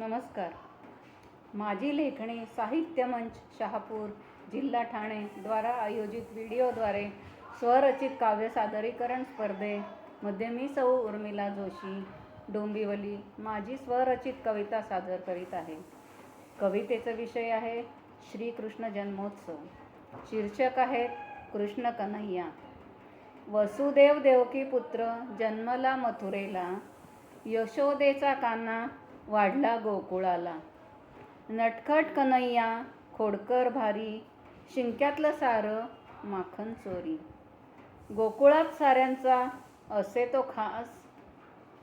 नमस्कार. माझी लेखणी साहित्य मंच शहापूर जिल्हा ठाणे द्वारा आयोजित व्हिडिओद्वारे स्वरचित काव्य सादरीकरण स्पर्धेमध्ये मी सौ उर्मिला जोशी डोंबिवली माझी स्वरचित कविता सादर करीत आहे. कवितेचा विषय आहे श्रीकृष्ण जन्मोत्सव. शीर्षक आहेत कृष्ण कन्हैया. वसुदेव देवकी पुत्र जन्मला मथुरेला यशोदेचा कान्हा वाढला गोकुळाला. नटखट कन्हैया खोडकर भारी शिंक्यातलं सारं माखन चोरी. गोकुळात साऱ्यांचा असे तो खास.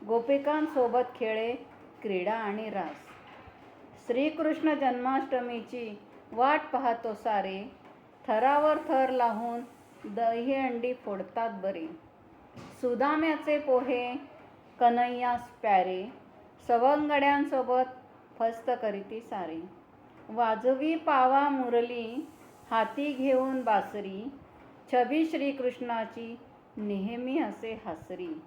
गोपिकांसोबत खेळे क्रीडा आणि रास. श्रीकृष्ण जन्माष्टमीची वाट पाहतो सारे. थरावर थर लावून दही अंडी फोडतात बरे. सुदाम्याचे पोहे कन्हैयास प्यारे. सवंगड्यांसोबत फस्त करीती सारे. वाजवी पावा मुरली हाती घेऊन बासरी. छबी श्रीकृष्णाची नेहमी असे हसरी.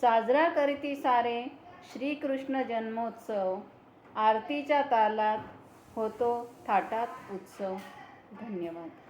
साजरा करीती सारे श्रीकृष्ण जन्मोत्सव. आरतीच्या तालात होतो थाटात उत्सव. धन्यवाद.